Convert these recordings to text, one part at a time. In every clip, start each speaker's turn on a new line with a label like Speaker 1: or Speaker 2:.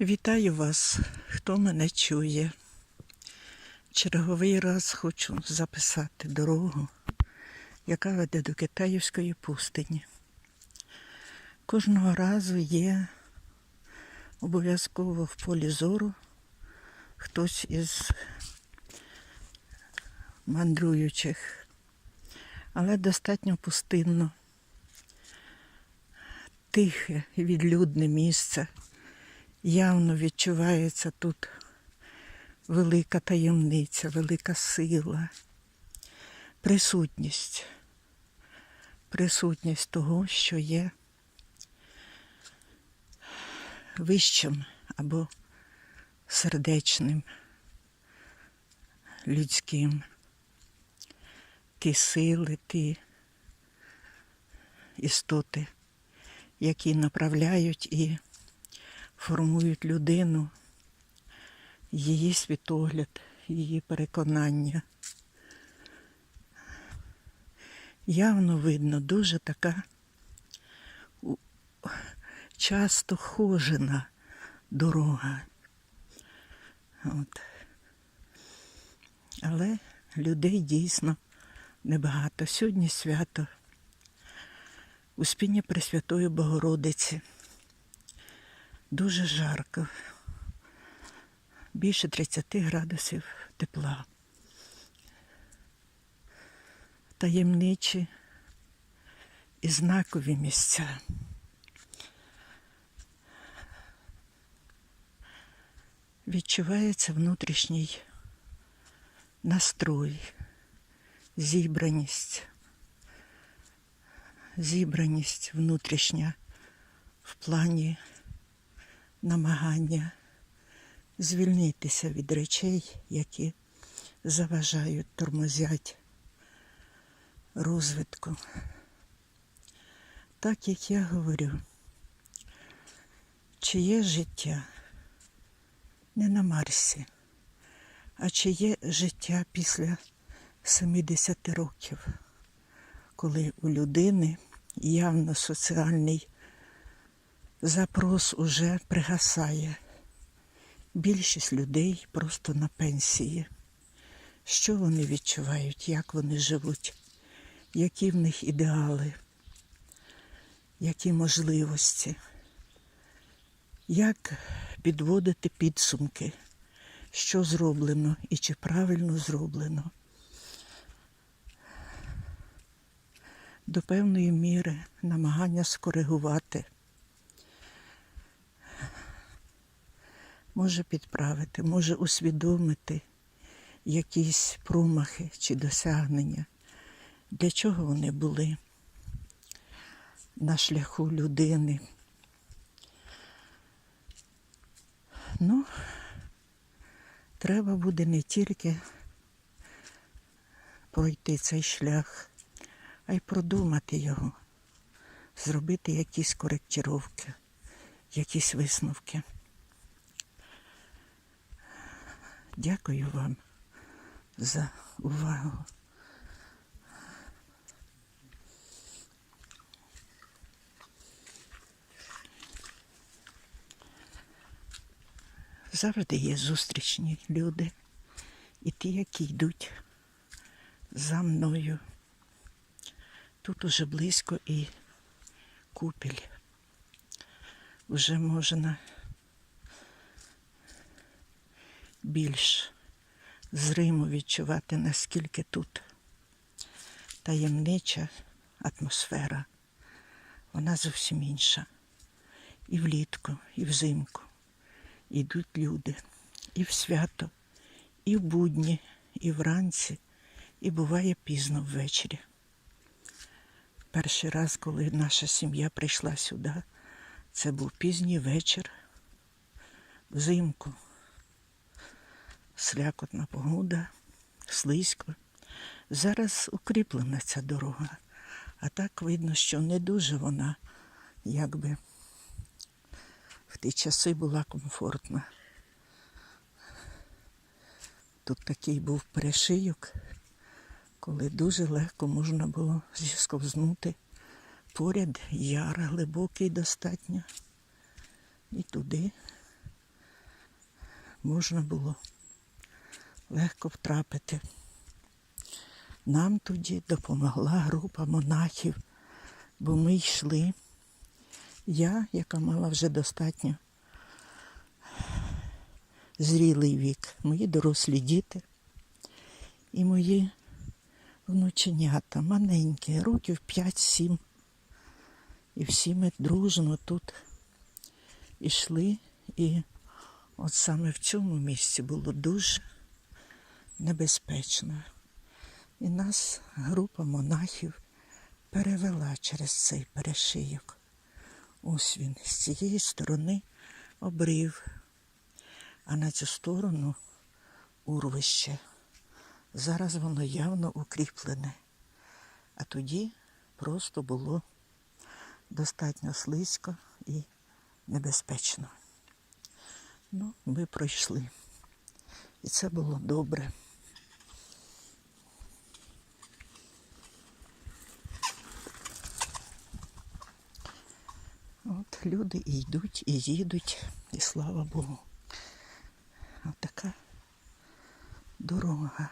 Speaker 1: Вітаю вас, хто мене чує. Черговий раз хочу записати дорогу, яка веде до Китаївської пустині. Кожного разу є обов'язково в полі зору хтось із мандруючих, але достатньо пустинно, тихе і відлюдне місце. Явно відчувається тут велика таємниця, велика сила, присутність, присутність того, що є вищим або сердечним, людським. Ті сили, ті істоти, які направляють і формують людину, її світогляд, її переконання. Явно видно, дуже така часто хожена дорога. От. Але людей дійсно небагато. Сьогодні свято Успіння Пресвятої Богородиці. Дуже жарко. Більше 30 градусів тепла. Таємничі і знакові місця. Відчувається внутрішній настрой, зібраність, зібраність внутрішня в плані намагання звільнитися від речей, які заважають, тормозять розвитку. Так як я говорю, чиє життя не на Марсі, а чиє життя після 70 років, коли у людини явно соціальний запрос уже пригасає. Більшість людей просто на пенсії. Що вони відчувають, як вони живуть, які в них ідеали, які можливості, як підводити підсумки, що зроблено і чи правильно зроблено. До певної міри намагання скоригувати. Може підправити, може усвідомити якісь промахи чи досягнення, для чого вони були на шляху людини. Ну, треба буде не тільки пройти цей шлях, а й продумати його, зробити якісь коректіровки, якісь висновки. Дякую вам за увагу. Завжди є зустрічні люди і ті, які йдуть за мною. Тут уже близько і купіль. Уже можна більш зримо відчувати, наскільки тут таємнича атмосфера. Вона зовсім інша. І влітку, і взимку. Йдуть люди. І в свято, і в будні, і вранці, і буває пізно ввечері. Перший раз, коли наша сім'я прийшла сюди, це був пізній вечір, взимку слякотна погода, слизько. Зараз укріплена ця дорога, а так видно, що не дуже вона якби в ті часи була комфортна. Тут такий був перешийок, коли дуже легко можна було зісковзнути. Поряд яр глибокий достатньо. І туди можна було легко втрапити. Нам тоді допомогла група монахів, бо ми йшли. Я, яка мала вже достатньо зрілий вік, мої дорослі діти і мої внученята, маленькі, років 5-7. І всі ми дружно тут ішли. І от саме в цьому місці було дуже небезпечно. І нас група монахів перевела через цей перешийок. Ось він з цієї сторони обрив, а на цю сторону урвище. Зараз воно явно укріплене. А тоді просто було достатньо слизько і небезпечно. Ну, ми пройшли. І це було добре. От люди і йдуть, і їдуть, і слава Богу. От така дорога.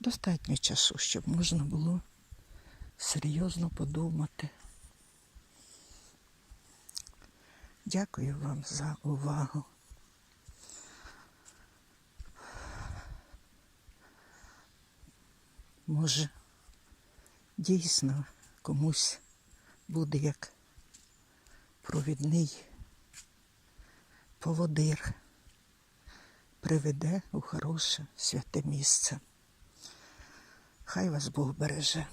Speaker 1: Достатньо часу, щоб можна було серйозно подумати. Дякую вам за увагу. Може, дійсно комусь буде як провідний поводир, приведе у хороше святе місце. Хай вас Бог береже.